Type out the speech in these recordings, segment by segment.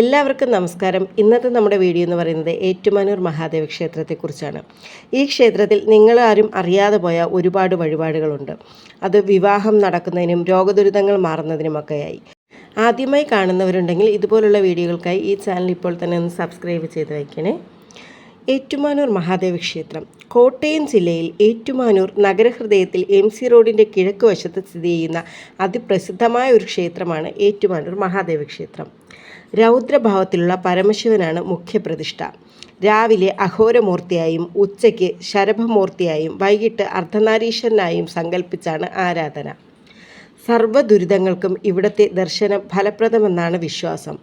എല്ലാവർക്കും നമസ്കാരം. ഇന്നത്തെ നമ്മുടെ വീഡിയോ എന്ന് പറയുന്നത് ഏറ്റുമാനൂർ മഹാദേവ ക്ഷേത്രത്തെക്കുറിച്ചാണ്. ഈ ക്ഷേത്രത്തിൽ നിങ്ങളാരും അറിയാതെ പോയ ഒരുപാട് വഴിപാടുകളുണ്ട്. അത് വിവാഹം നടക്കുന്നതിനും രോഗദുരിതങ്ങൾ മാറുന്നതിനുമൊക്കെയായി. ആദ്യമായി കാണുന്നവരുണ്ടെങ്കിൽ ഇതുപോലുള്ള വീഡിയോകൾക്കായി ഈ ചാനൽ ഇപ്പോൾ തന്നെ ഒന്ന് സബ്സ്ക്രൈബ് ചെയ്ത് വയ്ക്കണേ. ഏറ്റുമാനൂർ മഹാദേവ ക്ഷേത്രം കോട്ടയം ജില്ലയിൽ ഏറ്റുമാനൂർ നഗരഹൃദയത്തിൽ എം സി റോഡിന്റെ കിഴക്ക് വശത്ത് സ്ഥിതി ചെയ്യുന്ന അതിപ്രസിദ്ധമായ ഒരു ക്ഷേത്രമാണ് ഏറ്റുമാനൂർ മഹാദേവ ക്ഷേത്രം. രൗദ്രഭാവത്തിലുള്ള പരമശിവനാണ് മുഖ്യപ്രതിഷ്ഠ രാവിലെ അഘോരമൂർത്തിയായും ഉച്ചയ്ക്ക് ശരഭമൂർത്തിയായും വൈകിട്ട് അർദ്ധനാരീശ്വരനായും സങ്കല്പിച്ചാണ് ആരാധന. സർവ ദുരിതങ്ങൾക്കും ഇവിടുത്തെ ദർശനം ഫലപ്രദമെന്നാണ് വിശ്വാസം.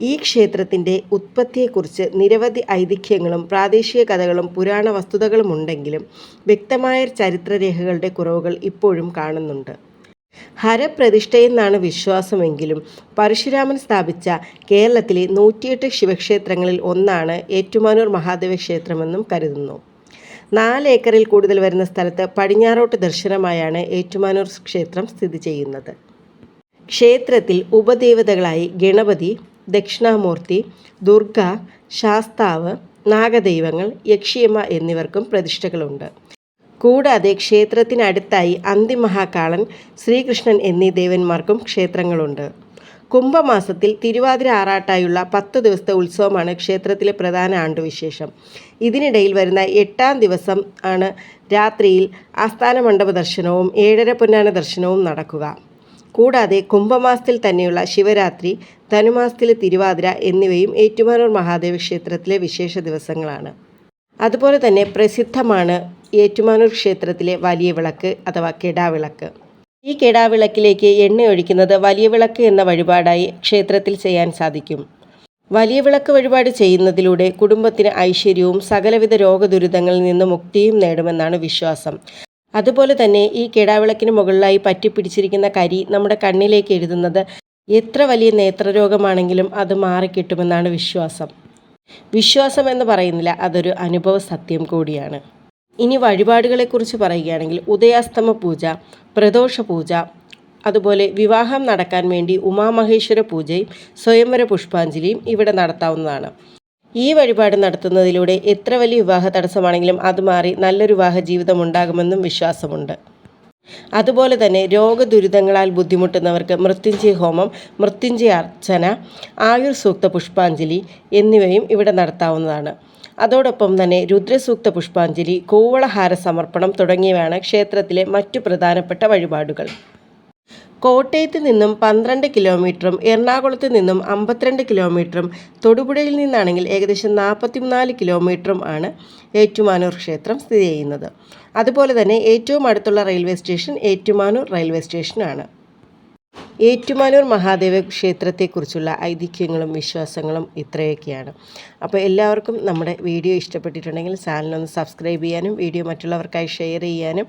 ഈ ക്ഷേത്രത്തിന്റെ ഉത്പത്തിയെക്കുറിച്ച് നിരവധി ഐതിഹ്യങ്ങളും പ്രാദേശിക കഥകളും പുരാണ വസ്തുതകളും ഉണ്ടെങ്കിലും വ്യക്തമായ ചരിത്രരേഖകളുടെ കുറവുകൾ ഇപ്പോഴും കാണുന്നുണ്ട്. ഹരപ്രതിഷ്ഠയെന്നാണ് വിശ്വാസമെങ്കിലും പരശുരാമൻ സ്ഥാപിച്ച കേരളത്തിലെ നൂറ്റിയെട്ട് ശിവക്ഷേത്രങ്ങളിൽ ഒന്നാണ് ഏറ്റുമാനൂർ മഹാദേവ ക്ഷേത്രമെന്നും കരുതുന്നു. നാല് ഏക്കറിൽ കൂടുതൽ വരുന്ന സ്ഥലത്ത് പടിഞ്ഞാറോട്ട് ദർശനമായാണ് ഏറ്റുമാനൂർ ക്ഷേത്രം സ്ഥിതി ചെയ്യുന്നത്. ക്ഷേത്രത്തിൽ ഉപദേവതകളായി ഗണപതി ദക്ഷിണാമൂർത്തി ദുർഗ ശാസ്താവ് നാഗദൈവങ്ങൾ യക്ഷിയമ്മ എന്നിവർക്കും പ്രതിഷ്ഠകളുണ്ട്. കൂടാതെ ക്ഷേത്രത്തിനടുത്തായി അന്തിമഹാകാളൻ ശ്രീകൃഷ്ണൻ എന്നീ ദേവന്മാർക്കും ക്ഷേത്രങ്ങളുണ്ട്. കുംഭമാസത്തിൽ തിരുവാതിര ആറാട്ടായുള്ള പത്ത് ദിവസത്തെ ഉത്സവമാണ് ക്ഷേത്രത്തിലെ പ്രധാന ആണ്ടുവിശേഷം. ഇതിനിടയിൽ വരുന്ന എട്ടാം ദിവസം ആണ് രാത്രിയിൽ ആസ്ഥാന മണ്ഡപ ദർശനവും ഏഴര പൊന്നാന ദർശനവും നടക്കുക. കൂടാതെ കുംഭമാസത്തിൽ തന്നെയുള്ള ശിവരാത്രി ധനുമാസത്തിലെ തിരുവാതിര എന്നിവയും ഏറ്റുമാനൂർ മഹാദേവ ക്ഷേത്രത്തിലെ വിശേഷ ദിവസങ്ങളാണ്. അതുപോലെ തന്നെ പ്രസിദ്ധമാണ് ഏറ്റുമാനൂർ ക്ഷേത്രത്തിലെ വലിയ വിളക്ക് അഥവാ കെടാവിളക്ക്. ഈ കെടാവിളക്കിലേക്ക് എണ്ണ ഒഴിക്കുന്നത് വലിയ വിളക്ക് എന്ന വഴിപാടായി ക്ഷേത്രത്തിൽ ചെയ്യാൻ സാധിക്കും. വലിയ വിളക്ക് വഴിപാട് ചെയ്യുന്നതിലൂടെ കുടുംബത്തിന് ഐശ്വര്യവും സകലവിധ രോഗദുരിതങ്ങളിൽ നിന്ന് മുക്തിയും നേടുമെന്നാണ് വിശ്വാസം. അതുപോലെ തന്നെ ഈ കിടാവിളക്കിന് മുകളിലായി പറ്റിപ്പിടിച്ചിരിക്കുന്ന കരി നമ്മുടെ കണ്ണിലേക്ക് എഴുതുന്നത് എത്ര വലിയ നേത്രരോഗമാണെങ്കിലും അത് മാറിക്കിട്ടുമെന്നാണ് വിശ്വാസം. വിശ്വാസം എന്ന് പറയുന്നില്ല അതൊരു അനുഭവ സത്യം കൂടിയാണ്. ഇനി വഴിപാടുകളെക്കുറിച്ച് പറയുകയാണെങ്കിൽ ഉദയാസ്തമ പൂജ പ്രദോഷ പൂജ അതുപോലെ വിവാഹം നടക്കാൻ വേണ്ടി ഉമാമഹേശ്വര പൂജയും സ്വയംവര പുഷ്പാഞ്ജലിയും ഇവിടെ നടത്താവുന്നതാണ്. ഈ വഴിപാട് നടത്തുന്നതിലൂടെ എത്ര വലിയ വിവാഹ തടസ്സമാണെങ്കിലും അത് മാറി നല്ലൊരു വിവാഹ ജീവിതം ഉണ്ടാകുമെന്നും വിശ്വാസമുണ്ട്. അതുപോലെ തന്നെ രോഗദുരിതങ്ങളാൽ ബുദ്ധിമുട്ടുന്നവർക്ക് മൃത്യുഞ്ജയ ഹോമം മൃത്യുഞ്ജയ അർച്ചന ആയുർ സൂക്ത പുഷ്പാഞ്ജലി എന്നിവയും ഇവിടെ നടത്താവുന്നതാണ്. അതോടൊപ്പം തന്നെ രുദ്രസൂക്ത പുഷ്പാഞ്ജലി കൂവളഹാര സമർപ്പണം തുടങ്ങിയവയാണ് ക്ഷേത്രത്തിലെ മറ്റു പ്രധാനപ്പെട്ട വഴിപാടുകൾ. കോട്ടയത്ത് നിന്നും പന്ത്രണ്ട് കിലോമീറ്ററും എറണാകുളത്ത് നിന്നും അമ്പത്തിരണ്ട് കിലോമീറ്ററും തൊടുപുഴയിൽ നിന്നാണെങ്കിൽ ഏകദേശം നാൽപ്പത്തിനാല് കിലോമീറ്ററും ആണ് ഏറ്റുമാനൂർ ക്ഷേത്രം സ്ഥിതി ചെയ്യുന്നത്. അതുപോലെ തന്നെ ഏറ്റവും അടുത്തുള്ള റെയിൽവേ സ്റ്റേഷൻ ഏറ്റുമാനൂർ റെയിൽവേ സ്റ്റേഷനാണ് ഏറ്റുമാനൂർ മഹാദേവ ക്ഷേത്രത്തെക്കുറിച്ചുള്ള ഐതിഹ്യങ്ങളും വിശ്വാസങ്ങളും ഇത്രയൊക്കെയാണ്. അപ്പോൾ എല്ലാവർക്കും നമ്മുടെ വീഡിയോ ഇഷ്ടപ്പെട്ടിട്ടുണ്ടെങ്കിൽ ചാനലൊന്ന് സബ്സ്ക്രൈബ് ചെയ്യാനും വീഡിയോ മറ്റുള്ളവർക്കായി ഷെയർ ചെയ്യാനും